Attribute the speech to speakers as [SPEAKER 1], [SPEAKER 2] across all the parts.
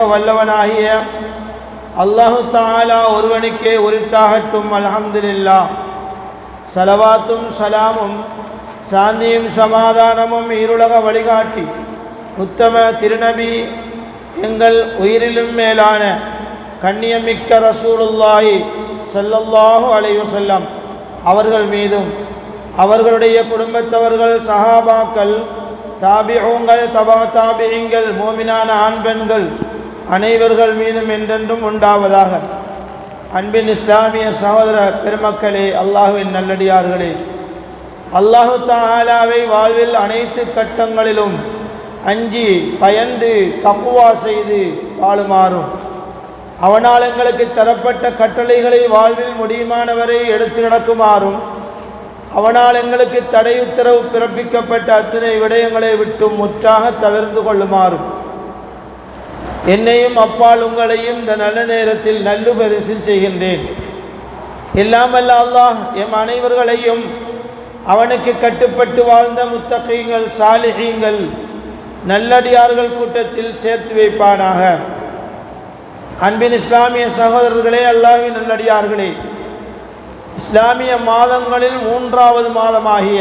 [SPEAKER 1] வல்லவனாகிய அல்லாஹு தாலா ஒருவனுக்கே உரித்தாகட்டும் அல்ஹம்துலில்லா சலவாத்தும் சலாமும் சாந்தியும் சமாதானமும் இருளக வழிகாட்டி. உத்தம திருநபி எங்கள் உயிரிலும் மேலான கண்ணியமிக்க ரசூலுல்லாஹி ஸல்லல்லாஹு அலைஹி வஸல்லம் அவர்கள் மீதும் அவர்களுடைய குடும்பத்தவர்கள் சஹாபாக்கள் தாபிகங்கள் தபா தாபிகங்கள் மோமினான ஆண் பெண்கள் அனைவர்கள் மீதும் என்றென்றும் உண்டாவதாக. அன்பின் இஸ்லாமிய சகோதர பெருமக்களே அல்லாஹுவின் நல்லடியார்களே அல்லாஹு தாலாவை வாழ்வில் அனைத்து கட்டங்களிலும் அஞ்சி பயந்து தப்புவா செய்து வாழுமாறும். அவனால் எங்களுக்கு தரப்பட்ட கட்டளைகளை வாழ்வில் முடியுமானவரை எடுத்து நடக்குமாறும் அவனால் எங்களுக்கு தடை உத்தரவு பிறப்பிக்கப்பட்ட அத்தனை விடயங்களை விட்டு முற்றாக தவிர்ந்து கொள்ளுமாறும். என்னையும் அப்பால் உங்களையும் இந்த நல்ல நேரத்தில் நல்லுபரிசில் செய்கின்றேன். எல்லாம் வல்ல அல்லாஹ் எம் அனைவர்களையும் அவனுக்கு கட்டுப்பட்டு வாழ்ந்த முத்தகைங்கள் சாலிகங்கள் நல்லடியார்கள் கூட்டத்தில் சேர்த்து வைப்பானாக. அன்பின் இஸ்லாமிய சகோதரர்களே அல்லாஹின் நல்லடியார்களே இஸ்லாமிய மாதங்களில் மூன்றாவது மாதமாகிய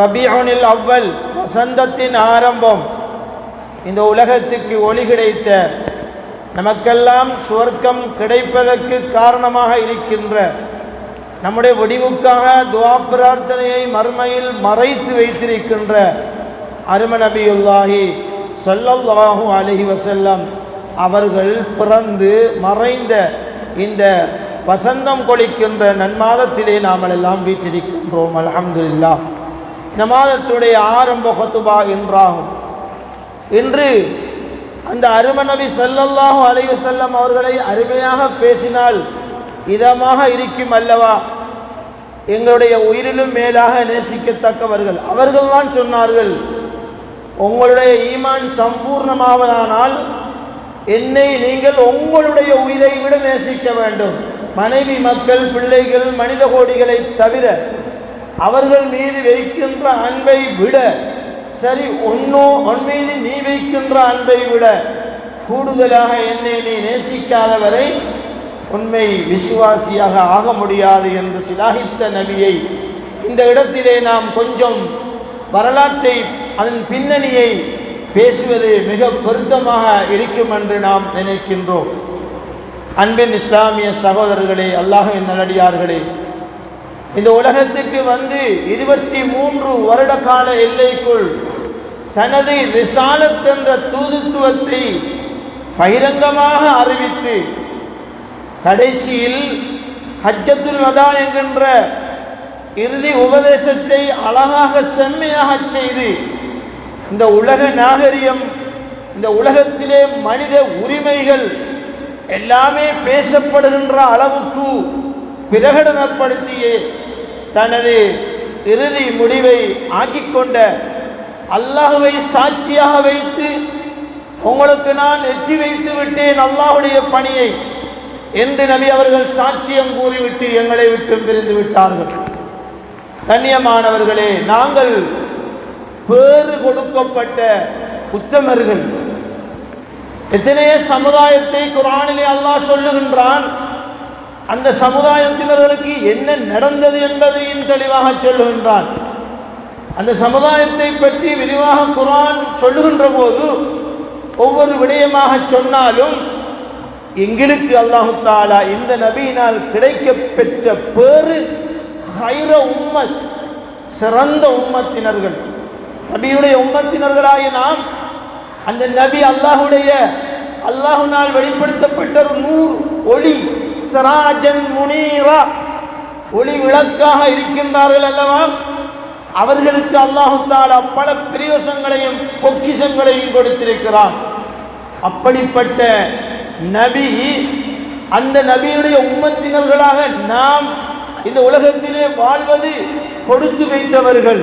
[SPEAKER 1] ரபியோனில் அவ்வல் வசந்தத்தின் ஆரம்பம் இந்த உலகத்துக்கு ஒளி கிடைத்த நமக்கெல்லாம் சுவர்க்கம் கிடைப்பதற்கு காரணமாக இருக்கின்ற நம்முடைய வடிவுக்காக துவா பிரார்த்தனையை மறுமையில் மறைத்து வைத்திருக்கின்ற அரும நபியுல்லாஹி சொல்லல்லாஹு அலஹி வசல்லம் அவர்கள் பிறந்து மறைந்த இந்த வசந்தம் கொளிக்கின்ற நன்மாதத்திலே நாம் எல்லாம் வீற்றிருக்கின்றோம். அலமதுல்லா இந்த மாதத்துடைய ஆரம்ப கொத்துபா என்றாகும். என்று அந்த அருமநபி சொல்லல்லாஹு அலைவு செல்லம் அவர்களை அருமையாக பேசினால் இதமாக இருக்கும் அல்லவா? எங்களுடைய உயிரிலும் மேலாக நேசிக்கத்தக்கவர்கள். அவர்கள்தான் சொன்னார்கள் உங்களுடைய ஈமான் சம்பூர்ணமாவதானால் என்னை நீங்கள் உங்களுடைய உயிரை விட நேசிக்க வேண்டும். மனைவி மக்கள் பிள்ளைகள் மனித கோடிகளை தவிர அவர்கள் மீது வைக்கின்ற அன்பை விட சரி ஒன்னோ உன் மீது நீ வைக்கின்ற அன்பை விட கூடுதலாக என்னை நீ நேசிக்காதவரை உண்மை விசுவாசியாக ஆக முடியாது என்று சிலாகித்த நபியை இந்த இடத்திலே நாம் கொஞ்சம் வரலாற்றை அதன் பின்னணியை பேசுவது மிக பொருத்தமாக இருக்கும் என்று நாம் நினைக்கின்றோம். அன்பின் இஸ்லாமிய சகோதரர்களே அல்லாஹின் நல்லடியார்களே இந்த உலகத்துக்கு வந்து இருபத்தி மூன்று வருட கால எல்லைக்குள் தனது ரிசாலத் என்ற தூதுத்துவத்தை பகிரங்கமாக அறிவித்து கடைசியில் ஹஜ்ஜத்துல் வதா என்கின்ற இறுதி உபதேசத்தை அழகாக செம்மையாக செய்து இந்த உலக நாகரிகம் இந்த உலகத்திலே மனித உரிமைகள் எல்லாமே பேசப்படுகின்ற அளவுக்கு பிரகடனப்படுத்தியே தனது இறுதி முடிவை ஆக்கிக்கொண்ட அல்லாஹுவை சாட்சியாக வைத்து உங்களுக்கு நான் எச்சி வைத்து விட்டேன் அல்லாஹுடைய பணியை என்று நபி அவர்கள் சாட்சியம் கூறிவிட்டு எங்களை விட்டு பிரிந்து விட்டார்கள். கண்ணியமானவர்களே நாங்கள் பேறு கொடுக்கப்பட்ட உத்தமர்கள். எத்தனையோ சமுதாயத்தை குரானிலே அல்லாஹ் சொல்லுகின்றான் அந்த சமுதாயத்தினர்களுக்கு என்ன நடந்தது என்பதையும் தெளிவாக சொல்லுகின்றான். அந்த சமுதாயத்தை பற்றி விரிவாக குரான் சொல்லுகின்ற போது ஒவ்வொரு விடயமாக சொன்னாலும் எங்களுக்கு அல்லாஹு தாலா இந்த நபியினால் கிடைக்க பெற்ற பேரு ஹைர உம்மத் சிறந்த உம்மத்தினர்கள். நபியுடைய உம்மத்தினர்களாகிய நாம் அந்த நபி அல்லாஹுடைய அல்லாஹுனால் வெளிப்படுத்தப்பட்ட ஒரு நூறு ஒளி சிராஜன் முனீரா. ஒளி விளக்காக இருக்கின்றார்கள் அல்லவா? அவர்களுக்கு அல்லாஹுத்தால பல பிரயோசங்களையும் பொக்கிஷங்களையும் கொடுத்திருக்கிறான். அப்படிப்பட்ட நபி அந்த நபியுடைய உம்மத்தினர்களாக நாம் இந்த உலகத்திலே வாழ்வது கொடுத்து வைத்தவர்கள்.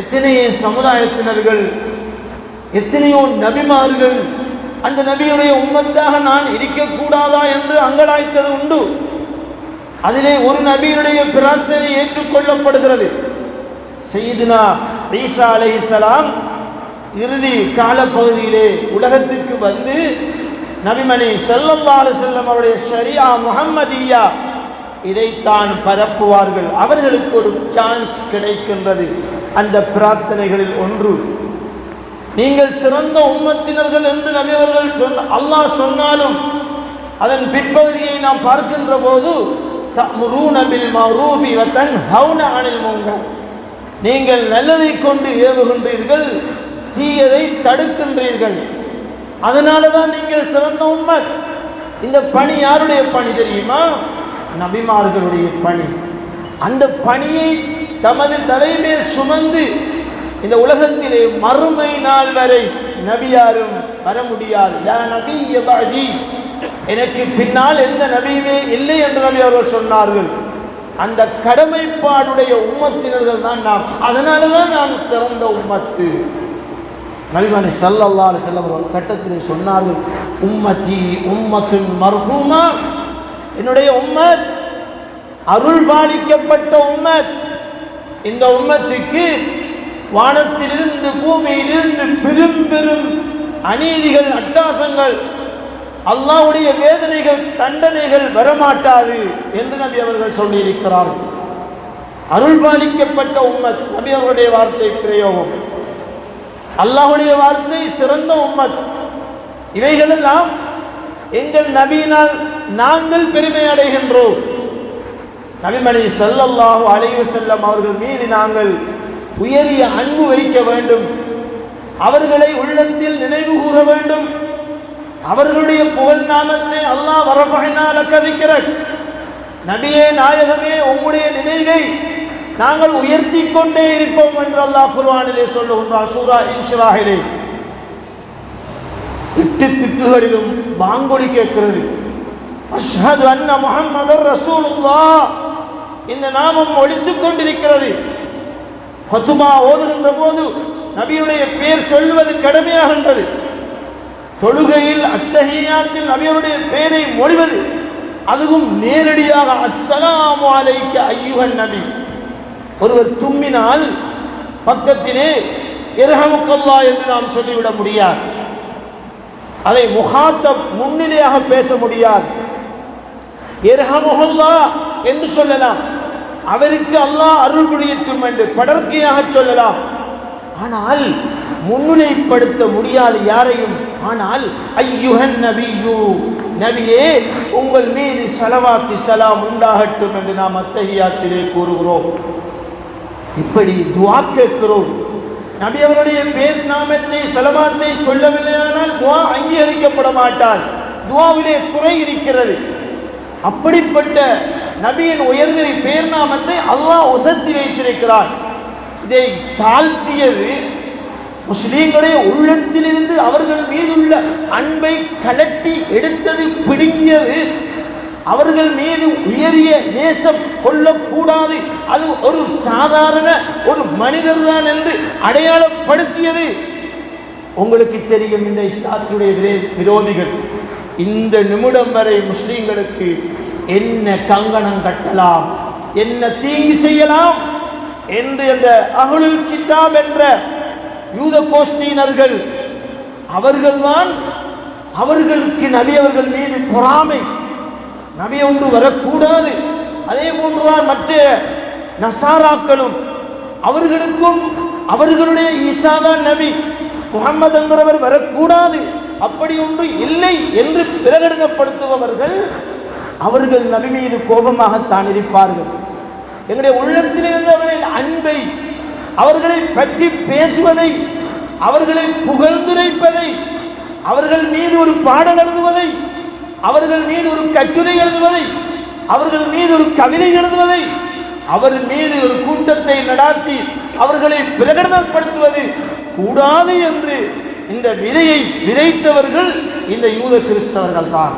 [SPEAKER 1] எத்தனையோ சமுதாயத்தினர்கள் எத்தனையோ நபிமார்கள் அந்த நபியுடைய உம்மத்தாக நான் இருக்கக்கூடாதா என்று அங்கலாய்த்தது உண்டு. அதிலே ஒரு நபியினுடைய பிரார்த்தனை ஏற்றுக்கொள்ளப்படுகிறது. செய்துனா ஈசா அலைஹிஸ்ஸலாம் இறுதி காலப்பகுதியிலே உலகத்துக்கு வந்து நபிமணி செல்லல்லாறு செல்லம் அவருடைய ஷரியா முஹம்மதியா இதைத்தான் பரப்புவார்கள். அவர்களுக்கு ஒரு சான்ஸ் கிடைக்கின்றது. அந்த பிரார்த்தனைகளில் ஒன்று. நீங்கள் சிறந்த உம்மத்தினர்கள் என்று நபி அவர்கள் சொன்ன அல்லாஹ் சொன்னாலும் அதன் பிற்பகுதியை நாம் பார்க்கின்ற போது நீங்கள் நல்லதை கொண்டு ஏவுகின்றீர்கள் தீயதை தடுக்கின்றீர்கள். அதனால தான் நீங்கள் சிறந்த உம்மத். இந்த பணி யாருடைய பணி தெரியுமா? நபிமார்களுடைய பணி. அந்த பணியை தமது தலைமையில் சுமந்து இந்த உலகத்திலே மறுமை நாள் வரை நபியாரும் வர முடியாது. எனக்கு பின்னால் எந்த நபியுமே இல்லை என்று நபி அவர்கள் சொன்னார்கள். அந்த கடமைப்பாடுடைய உம்மத்தினர்கள் தான் நாம். அதனால தான் நான் சிறந்த உம்மத்து. நபிமணி சல்லல்லா அலிசல்லம் ஒரு கட்டத்திலே சொன்னார்கள் உம்மத்தி உம்மத்தின் மர்ஹூமா. என்னுடைய உம்மத் அருள் பாலிக்கப்பட்ட உம்மத். இந்த உம்மத்துக்கு வானத்திலிருந்து பூமியிலிருந்து பெரும் பெரும் அநீதிகள் அட்டாசங்கள் அல்லாவுடைய வேதனைகள் தண்டனைகள் வரமாட்டாது என்று நபி அவர்கள் சொல்லியிருக்கிறார்கள். அருள் பாலிக்கப்பட்ட உம்மத் நபி அவருடைய வார்த்தை பிரயோகம். அல்லாஹ்வுடைய வார்த்தை சிறந்த உம்மத். இவைகளெல்லாம் எங்கள் நபியினால் நாங்கள் பெருமை அடைகின்றோம். நபிமணி ஸல்லல்லாஹு அலைஹி செல்லம் அவர்கள் மீது நாங்கள் உயரிய அன்பு வைக்க வேண்டும். அவர்களை உள்ளத்தில் நினைவு கூற வேண்டும். அவர்களுடைய புகழ் நாமத்தை அல்லாஹ் வரப்பகினால் கதிக்கிற நபியே நாயகமே உங்களுடைய நினைவை நாங்கள் உயர்த்தி கொண்டே இருப்போம் என்று அல்லாஹ் குர்வானிலே சொல்லுகின்றார் சூரா இன்ஷிராஹிலே. எட்டு திக்குகளிலும் வாங்கொலி கேட்கிறது. அஷ்ஹது அன்ன முஹம்மதர் ரசூலுல்லாஹ். இந்த நாமம் ஒழித்துக் கொண்டிருக்கிறது. கொத்துமா ஓதுகின்ற போது நபியுடைய பேர் சொல்வது கடமையாகின்றது. தொழுகையில் அத்தகையாத்தில் நபியுடைய பெயரை மொழிவது அதுவும் நேரடியாக அஸ்ஸலாமு அலைக்க ஐயுகன் நபி. ஒருவர் தும்மினால் பக்கத்திலே இரகமுக்கல்லா என்று நாம் சொல்லிவிட முடியாது. அதை முகாத்தம் முன்னிலையாக பேச முடியாது. இரகமுகல்லா என்று சொல்லலாம். அவருக்கு அல்லாஹ் அருள் புரியட்டும் என்று படற்கையாக சொல்லலாம். ஆனால் முன்னிலைப்படுத்த முடியாது யாரையும் ஆனால் ஐயுகன் நபியூ நபியே உங்கள் மீது சலவாத்தி சலாம் உண்டாகட்டும் என்று நாம் அத்தகையாத்திலே கூறுகிறோம். இப்படி துவா கேட்கிறோம். நபி அவருடைய பேர் நாமத்தை சொல்லவில்லை சொல்லவில்லையானால் துவா அங்கீகரிக்கப்பட மாட்டார். துவாவிலே குறை இருக்கிறது. அப்படிப்பட்ட நபியின் உயர்ந்த பேர் நாமத்தை அல்லாஹ் உசத்தி வைத்திருக்கிறார் இதை தாழ்த்தியது முஸ்லீம்களுடைய உள்ளத்திலிருந்து அவர்கள் மீதுள்ள அன்பை கலட்டி எடுத்தது பிடுங்கியது. அவர்கள் மீது உயரிய நேசம் கொள்ளக்கூடாது. அது ஒரு சாதாரண ஒரு மனிதர் தான் என்று அடையாளப்படுத்தியது. உங்களுக்கு தெரியும் இந்த இஸ்லாத்துடைய விரோதிகள் இந்த நிமிடம் வரை முஸ்லீம்களுக்கு என்ன கங்கணம் கட்டலாம்? என்ன தீங்கு செய்யலாம்? என்று அந்த அகுலுல் கிதாப் என்ற யூத கோஷ்டியினர்கள் அவர்கள்தான் அவர்களுக்கு நபி அவர்கள் மீது பொறாமை. நபி ஒன்று வரக்கூடாது. அதே போன்றுதான் மற்ற நசாராக்களும் அவர்களுக்கும் அவர்களுடைய ஈசாதான் நபி. முகம்மது என்கிறவர் வரக்கூடாது. அப்படி ஒன்று இல்லை என்று பிரகடனப்படுத்துபவர்கள் அவர்கள் நபி மீது கோபமாகத்தான் இருப்பார்கள். எங்களுடைய உள்ளத்திலிருந்து அவரின் அன்பை அவர்களை பற்றி பேசுவதை அவர்களை புகழ்ந்துரைப்பதை அவர்கள் மீது ஒரு பாடல் எழுதுவதை அவர்கள் மீது ஒரு கட்டுரை எழுதுவதை அவர்கள் மீது ஒரு கவிதை எழுதுவதை அவர் மீது ஒரு கூட்டத்தை நடாத்தி அவர்களை பிரகடனப்படுத்துவது கூடாது என்று இந்த விதையை விதைத்தவர்கள் இந்த யூத கிறிஸ்தவர்கள் தான்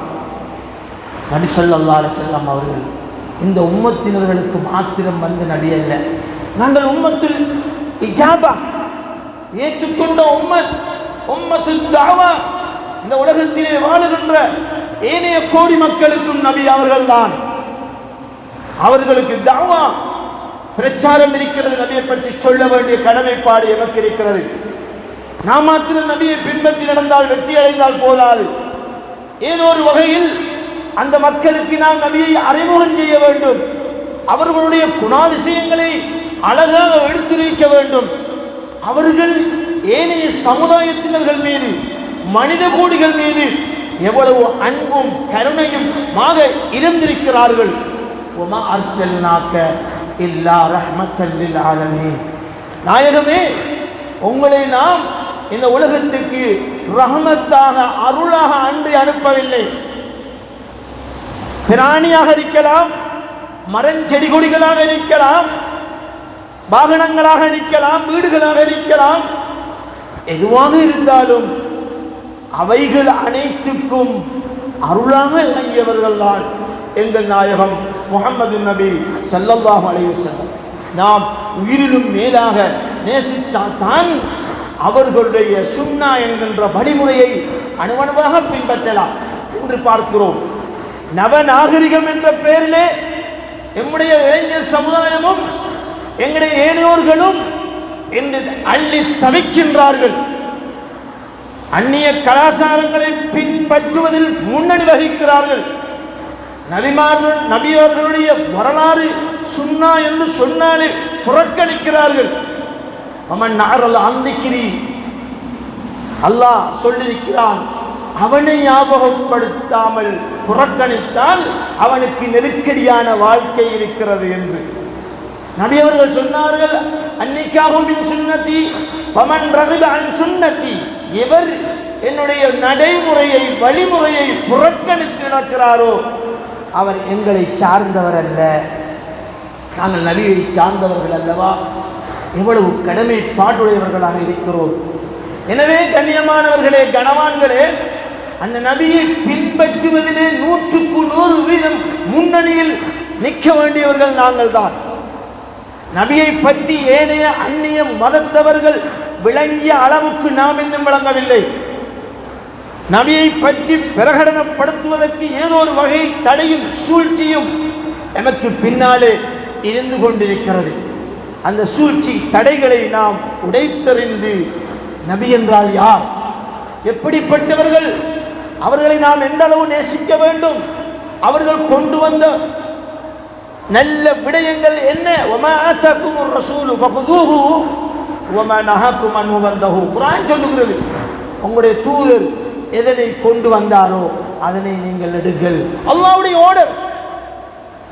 [SPEAKER 1] நபி செல்லம் அவர்கள் இந்த உம்மத்தினர்களுக்கு மாத்திரம் வந்து நபி அல்ல. நாங்கள் உம்மத்தில் இஜாபா ஏற்றுக்கொண்ட உம்மத் உம்மத்து தாவா இந்த உலகத்திலே வாழுகின்ற ஏனைய கோடி மக்களுக்கும் நபி அவர்கள்தான். அவர்களுக்கு தாவா பிரச்சாரம் இருக்கிறது நபியை பற்றி சொல்ல வேண்டிய கடமைப்பாடு எமக்கு இருக்கிறது. நாம் மாத்திரம் நபியை பின்பற்றி நடந்தால் வெற்றி அடைந்தால் போதாது. ஏதோ ஒரு வகையில் அந்த மக்களுக்கு நாம் நபியை அறிமுகம் செய்ய வேண்டும். அவர்களுடைய குணாதிசயங்களை அழகாக எடுத்துரைக்க வேண்டும். அவர்கள் ஏனைய சமுதாயத்தினர்கள் மீது மனித கோடிகள் மீது எவ்வளவு அன்பும் கருணையும் மாக இருந்திருக்கிறார்கள். உமா அர்சல்னாக்க இல்லா ரஹ்மத்தல் ஆலமே நாயகமே உங்களை நாம் இந்த உலகத்துக்கு ரஹமத்தாக அருளாக அன்றி அனுப்பவில்லை. பிராணியாக இருக்கலாம் மரஞ்செடி கொடிகளாக இருக்கலாம் வாகனங்களாக இருக்கலாம் வீடுகளாக இருக்கலாம் எதுவாக இருந்தாலும் அவைகள் அனைத்துக்கும் அருளாக இறங்கியவர்கள் தான் எங்கள் நாயகம் முகமது நபி ஸல்லல்லாஹு அலைவசம் நாம் உயிரிலும் மேலாக நேசித்தால் தான் அவர்களுடைய சுன்னா என்கின்ற வழிமுறையை அணுவணுவாக பின்பற்றலாம் என்று பார்க்கிறோம். நவநாகரிகம் என்ற பெயரிலே எம்முடைய இளைஞர் சமுதாயமும் எங்களுடைய ஏனையோர்களும் என்று அள்ளி தவிக்கின்றார்கள். அந்நிய கலாச்சாரங்களை பின்பற்றுவதில் முன்னணி வகிக்கிறார்கள். நபிமார்கள் நபியவர்களுடைய வரலாறு சுண்ணா என்று சொன்னாலே புறக்கணிக்கிறார்கள். அவன் நாரல் அந்திக்கிறி அல்லாஹ் சொல்லியிருக்கிறான் அவனை ஞாபகப்படுத்தாமல் புறக்கணித்தால் அவனுக்கு நெருக்கடியான வாழ்க்கை இருக்கிறது என்று. நபியவர்கள் சொன்னார்கள் அன்னிக்காகும் சுண்ணத்தி பமன் ரகிப அன் சுண்ணத்தி எவர் என்னுடைய நடைமுறையை வழிமுறையை புறக்கணித்து நடக்கிறாரோ அவர் எங்களை சார்ந்தவர் அல்ல. நாங்கள் நபியை சார்ந்தவர்கள் அல்லவா? எவ்வளவு கடமை பாட்டுடையவர்களாக இருக்கிறோம். எனவே கண்ணியமானவர்களே கனவான்களே அந்த நபியை பின்பற்றுவதிலே நூற்றுக்கு நூறு வீதம் முன்னணியில் நிற்க வேண்டியவர்கள் நாங்கள் தான். நபியை பற்றி ஏனைய அந்நிய மதத்தவர்கள் விளங்கிய அளவுக்கு நாம் இன்னும் விளங்கவில்லை. நபியை பற்றி பிரகடனப்படுத்துவதற்கு ஏதோ ஒரு வகை தடையும் சூழ்ச்சியும் எமக்கு பின்னாலே இருந்து கொண்டிருக்கிறது. அந்த சூழ்ச்சி தடைகளை நாம் உடைத்தறிந்து நபி என்றால் யார்? எப்படிப்பட்டவர்கள் அவர்களை நாம் எந்த அளவு நேசிக்க வேண்டும்? அவர்கள் கொண்டு வந்த நல்ல விடயங்கள் என்ன? ஒமா சொல்லுகிறது உங்களுடைய தூதர் எதனை கொண்டு வந்தாரோ அதனை நீங்கள் எடுங்கள். அல்லாவுடைய ஓடர்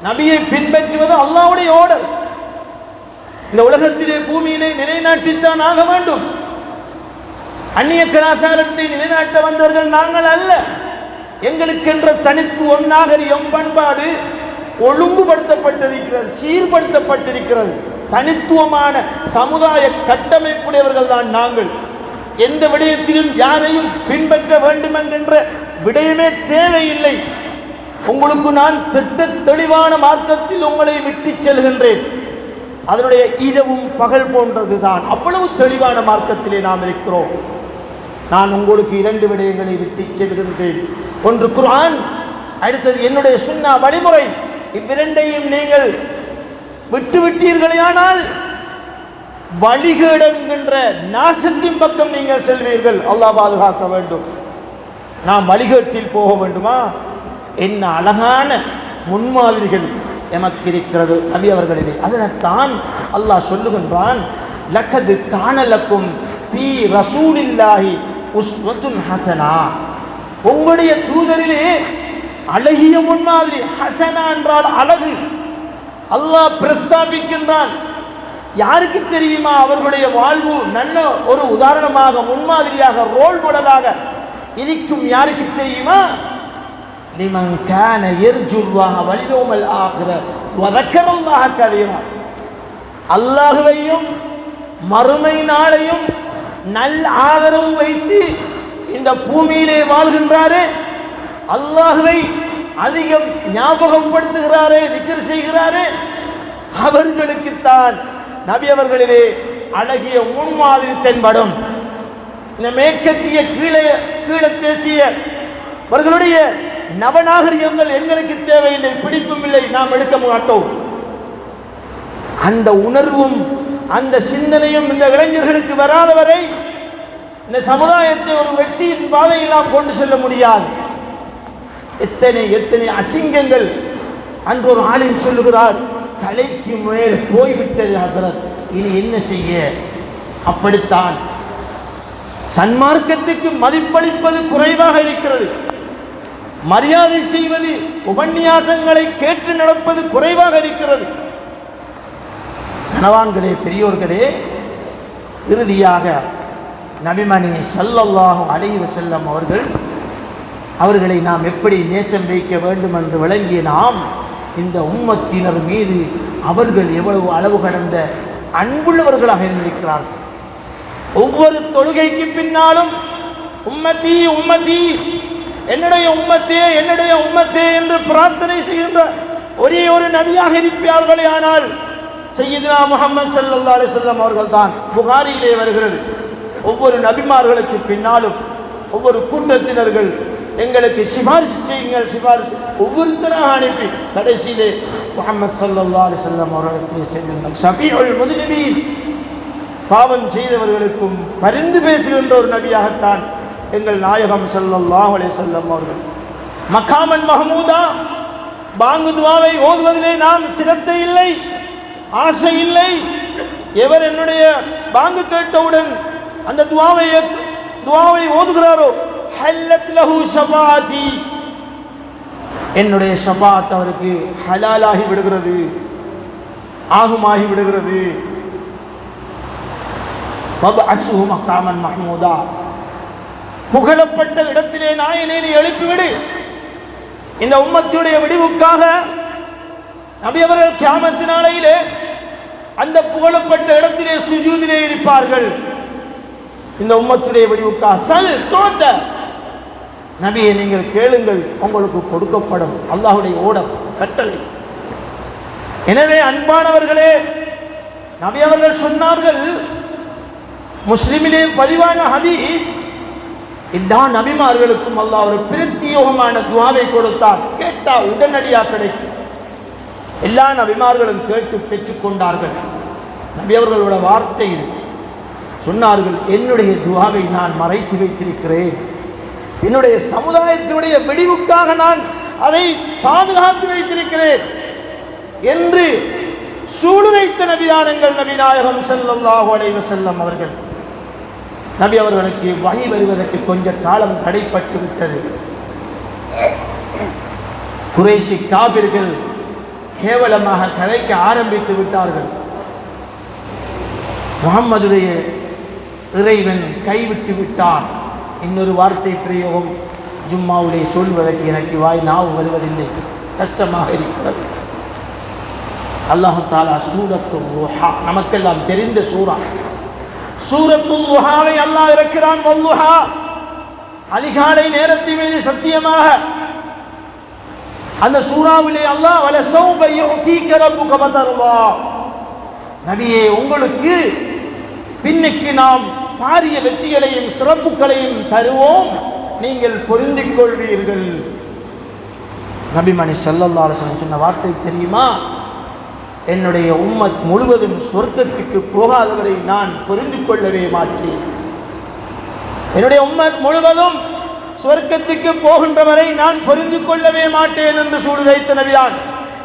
[SPEAKER 1] நபியை பின்பற்றுவது அல்லாவுடைய ஓடர் இந்த உலகத்திலே பூமியினை நிலைநாட்டித்தான் ஆக வேண்டும். அந்நிய கலாச்சாரத்தை நிலைநாட்ட வந்தவர்கள் நாங்கள் அல்ல. எங்களுக்கென்ற தனித்துவம் நாகரிகம் பண்பாடு ஒழுங்குபடுத்தப்பட்டிருக்கிறது சீர்படுத்தப்பட்டிருக்கிறது. தனித்துவமான சமுதாய கட்டமைப்புடையவர்கள் தான் நாங்கள். எந்த விடயத்திலும் யாரையும் பின்பற்ற வேண்டும் என்கின்ற விடயமே தேவையில்லை. உங்களுக்கு நான் திட்ட தெளிவான மார்க்கத்தில் உங்களை விட்டுச் செல்கின்றேன். அதனுடைய இரவும் பகல் போன்றதுதான். அவ்வளவு தெளிவான மார்க்கத்திலே நாம் இருக்கிறோம். நான் உங்களுக்கு இரண்டு விடயங்களை விட்டு செல்கின்றேன் ஒன்று குர்ஆன் அடுத்தது என்னுடைய சுண்ணா வழிமுறை. இவ்விரண்டையும் நீங்கள் விட்டுவிட்டீர்களேயானால் வழிகேடுங்கின்ற நாசத்தின் பக்கம் நீங்கள் செல்வீர்கள். அல்லாஹ் பாதுகாக்க வேண்டும். நாம் வழிகேட்டில் போக வேண்டுமா? என்ன அழகான முன்மாதிரிகள் எமக்கு இருக்கிறது நபி அவர்களிலே. அதனைத்தான் அல்லாஹ் சொல்லுகின்றான் லக்கது காணலக்கும் பி ரசூலில்லாஹி உஸ்வத்துன் ஹசனா. உங்களுடைய தூதரிலே அழகிய முன்மாதிரி ஹசனா என்றால் அழகு. அல்லாஹ் பிரஸ்தாபிக்கின்றான். யாருக்கு தெரியுமா? அவர்களுடைய வாழ்வு நல்ல ஒரு உதாரணமாக முன்மாதிரியாக ரோல் மாடலாக இருக்கும் யாருக்கு தெரியுமா? லிமன் கான எர்ஜுல்லாஹ வலியோமல் ஆகிற வதக்கரல்லாக கதையினார் அல்லாஹுவையும் மறுமை நாளையும் நல் ஆதரவு வைத்து இந்த பூமியிலே வாழ்கின்றாரே. அல்லாஹுவை அதிகம் ஞாபகப்படுத்துகிறாரே திக்கர் செய்கிறாரே. அவர்களுக்குத்தான் நபி அவர்களிலே அழகிய முன்மாதிரி தென்படும். இந்த மேற்கத்திய கீழே கீழே தேசிய அவர்களுடைய நவநாகரிகங்கள் எங்களுக்கு தேவையில்லை பிடிப்பும் இல்லை நாம் எடுக்க மாட்டோம். அந்த உணர்வும் அந்த சிந்தனையும் இந்த இளைஞர்களுக்கு வராத வரை இந்த சமுதாயத்தை ஒரு வெற்றியின் பாதையில் நாம் கொண்டு செல்ல முடியாது. எத்தனை எத்தனை அசிங்கங்கள் அன்று ஒரு ஆளின் சொல்லுகிறார் தலைக்கு மேல் போய்விட்டது ஹசரத் இனி என்ன செய்ய? அப்படித்தான். சன்மார்க்கத்துக்கு மதிப்பளிப்பது குறைவாக இருக்கிறது. மரியாதை செய்வது உபன்யாசங்களை கேட்டு நடப்பது குறைவாக இருக்கிறது. கணவான்களே பெரியோர்களே இறுதியாக நபிமணி ஸல்லல்லாஹு அலைஹி செல்லம் அவர்கள் அவர்களை நாம் எப்படி நேசம் வைக்க வேண்டும் என்று விளங்கிய நாம் இந்த உம்மத்தினர் மீது அவர்கள் எவ்வளவு அளவு கடந்த அன்புள்ளவர்களாக இருந்திருக்கிறார்கள். ஒவ்வொரு தொழுகைக்கு பின்னாலும் உம்மத்தி உம்மத்தி என்னுடைய உம்மத்தே என்னுடைய உம்மத்தே என்று பிரார்த்தனை செய்கின்ற ஒரே ஒரு நபியாக இருப்பார்களே ஆனால் செய்யதுனா முகமது சல்லா அலிசல்லம் அவர்கள் தான் புகாரியிலே வருகிறது. ஒவ்வொரு நபிமார்களுக்கு பின்னாலும் ஒவ்வொரு கூட்டத்தினர்கள் எங்களுக்கு சிபாரிசு செய்யுங்கள் சிபாரிசு. ஒவ்வொருத்தராக அனுப்பி கடைசியிலே முகமது சல்லா அலிசல்லம் அவர்களுக்கு செல்லுங்கள். ஷபீஉல் முதலில் பாவம் செய்தவர்களுக்கும் பரிந்து பேசுகின்ற ஒரு நபியாகத்தான் எங்கள் நாயகம் ஸல்லல்லாஹு அலிசல்லம் அவர்கள். மக்காமன் மஹமூதா பாங்கு துவாவை ஓதுவதிலே நாம் சிரத்தை இல்லை. ஆசை இல்லை. எவர் என்னுடைய பாங்கு கேட்டவுடன் அந்த துவாவை துவாவை ஓதுகிறாரோ? ஹல்லத் லஹு ஷபாதி என்னுடைய ஷபாத் அவருக்கு ஹலாலாகி விடுகிறது. ஆகுமாகி விடுகிறது. வபஅஸ்ஹு புகழப்பட்ட இடத்திலே நாயனே எழுப்பிவிடு. இந்த உம்மத்தியுடைய விடிவுக்காக நபி அவர்கள் கியாமத்து நாளையிலே அந்த புகழப்பட்ட இடத்திலே சுஜூதிலே இருப்பார்கள். இந்த உம்மத்துடைய வடிவுக்கா சல் தோத்த. நபியை நீங்கள் கேளுங்கள் உங்களுக்கு கொடுக்கப்படும் அல்லாஹுடைய ஓடம் கட்டளை. எனவே அன்பானவர்களே நபி அவர்கள் சொன்னார்கள் முஸ்லிமிலே பதிவான ஹதீஸ் இதான் நபிமார்களுக்கும் அல்லாஹ் ஒரு பிரத்தியோகமான துவாவை கொடுத்தார் கேட்டா உடனடியாக கிடைக்கும். எல்லா நபிமார்களும் கேட்டு பெற்றுக்கொண்டார்கள். நபி அவர்களோட வார்த்தை இது. சொன்னார்கள் என்னுடைய துவாவை நான் மறைத்து வைத்திருக்கிறேன். என்னுடைய சமுதாயத்தினுடைய வெடிவுக்காக நான் அதை பாதுகாத்து வைத்திருக்கிறேன். என்று சூளுரைத்த நபிதானங்கள் நபிநாயகம் ஸல்லல்லாஹு அலைவ செல்லம் அவர்கள். நபி அவர்களுக்கு வழி வருவதற்கு கொஞ்ச காலம் தடைப்பட்டு விட்டது குறைசி காபிர்கள் கேவலமாக கதைக்க ஆரம்பித்து விட்டார்கள். முகம்மதுடைய இறைவன் கைவிட்டு விட்டான். இன்னொரு வார்த்தை பிரயோகம் ஜும்மாவுடைய சொல்வதற்கு எனக்கு வாய் நாவு வருவதில்லை. கஷ்டமாக இருக்கிறது. அல்லாஹு தாலா சூரத்தும் லுஹா நமக்கெல்லாம் தெரிந்த சூரா சூரத்தும் லுஹாவை அல்லாஹ் இறக்கிறான் வல்லுஹா அதிகாலை நேரத்தின் மீது சத்தியமாக அந்த சூறாவிலே அல்லாஹ் வல சௌப யுதீக ரப்புக பதர்வா. நபியே உங்களுக்கு பின்னுக்கு நாம் பாரிய வெற்றிகளையும் சிறப்புகளையும் தருவோம். நீங்கள் பொருந்திக் கொள்வீர்கள் நபிமணி ஸல்லல்லாஹு சொன்ன வார்த்தை தெரியுமா? என்னுடைய உம்மத் முழுவதும் சொர்க்கத்துக்கு போகாதவரை நான் புரிந்து கொள்ளவே மாட்டேன். என்னுடைய உம்மத் முழுவதும் சொர்க்கத்துக்கு போகின்றவரை நான் புரிந்து கொள்ளவே மாட்டேன் என்று சூடுரைத்த நபிதான்.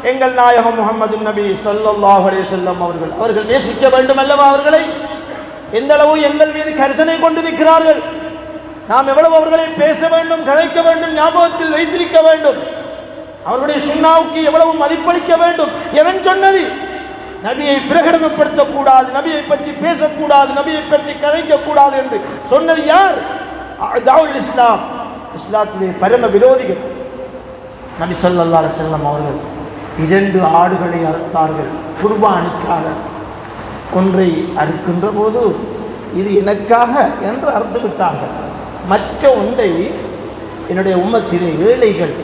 [SPEAKER 1] எங்கள் நாயகம் முகமது நபி ஸல்லல்லாஹு செல்லம் அவர்கள். அவர்கள் நேசிக்க வேண்டும் அல்லவா அவர்களை? எந்த அளவு எங்கள் மீது கரிசனை கொண்டிருக்கிறார்கள்? நாம் எவ்வளவு அவர்களை பேச வேண்டும் கதைக்க வேண்டும் ஞாபகத்தில் வைத்திருக்க வேண்டும்? அவர்களுடைய சுண்ணாவுக்கு எவ்வளவு மதிப்பளிக்க வேண்டும்? எவன் சொன்னது? நபியை பிரகடனப்படுத்தக்கூடாது நபியை பற்றி பேசக்கூடாது நபியை பற்றி கதைக்கக்கூடாது என்று சொன்னது யார்? தாவுல் இஸ்லாம். இஸ்லாத்துடைய பரம விரோதிகள். நபி சொல்லல்லா செல்லம் அவர்கள் இரண்டு ஆடுகளை அறுத்தார்கள் குர்பானிக்காக. ஒன்றை அறுக்கின்ற போது இது எனக்காக என்று அறுத்து விட்டார்கள். மற்ற ஒன்றை என்னுடைய உம்மத்திலே ஏழைகள்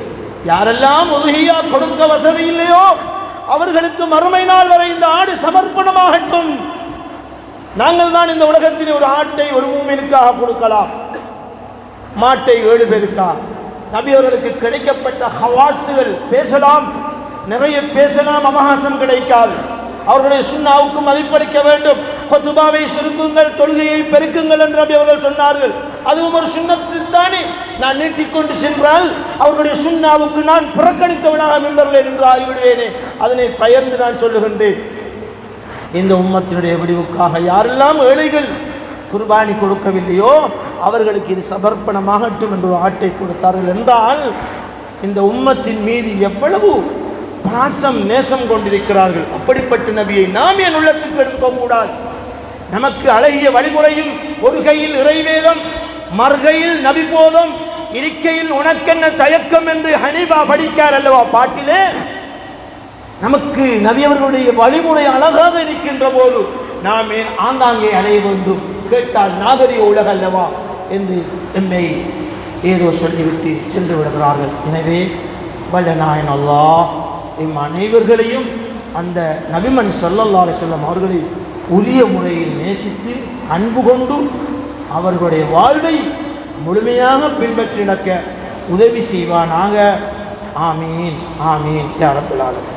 [SPEAKER 1] யாரெல்லாம் உதவியா கொடுக்க வசதி இல்லையோ அவர்களுக்கு மறுமை நாள் வரை இந்த ஆடு சமர்ப்பணமாகட்டும். நாங்கள் தான் இந்த உலகத்தில் ஒரு ஆட்டை ஒரு மூமினுக்காக கொடுக்கலாம். மாட்டை ஏழு பேருக்கா. நபி அவர்களுக்கு கிடைக்கப்பட்ட ஹவாசுகள் பேசலாம் நிறைய பேசலாம் அவகாசம் கிடைக்காது. அவர்களுடைய சுண்ணாவுக்கு மதிப்பளிக்க வேண்டும். கொத்துபாவை சுருக்குங்கள் தொழுகையை பெருக்குங்கள் என்று நபி அவர்கள் சொன்னார்கள். அதுவும் ஒரு சுண்ணத்து தானே. நான் நீட்டிக்கொண்டு சென்றால் அவர்களுடைய சுண்ணாவுக்கு நான் புறக்கணித்தவனாக மின்பர்கள் என்று ஆகிவிடுவேனே. அதனை பயந்து நான் சொல்லுகின்றேன். இந்த உம்மத்தினுடைய விடிவுக்காக யாரெல்லாம் ஏழைகள் குர்பானி கொடுக்கவில்லையோ? அவர்களுக்கு இது சமர்ப்பணமாகட்டும் என்று ஒரு ஆட்டை கொடுத்தார்கள் என்றால் இந்த உம்மத்தின் மீது எவ்வளவு பாசம் நேசம் கொண்டிருக்கிறார்கள். அப்படிப்பட்ட நபியை நாம் என் உள்ளத்துக்கு எடுக்கக்கூடாது நமக்கு அழகிய வழிமுறையும் ஒரு கையில் இறைவேதம் மறுகையில் நபி போதம் இருக்கையில் உனக்கென்ன தயக்கம் என்று ஹனீபா படிக்கார் அல்லவா பாட்டிலே? நமக்கு நபியவர்களுடைய வழிமுறை அழகாக இருக்கின்ற போது நாம் ஏன் ஆங்காங்கே அடைய வேண்டும்? கேட்டால் நாகரிக உலக அல்லவா? என்று எம்மை ஏதோ சொல்லிவிட்டு சென்று விடுகிறார்கள். எனவே வல்ல நாயன் அல்லா எம் அனைவர்களையும் அந்த நபிமணி சொல்லல்லாறு செல்லும் அவர்களை உரிய முறையில் நேசித்து அன்பு கொண்டு அவர்களுடைய வாழ்வை முழுமையாக பின்பற்றி நடக்க உதவி செய்வானாக. ஆமீன் ஆமீன் யாரப்பிலாளர்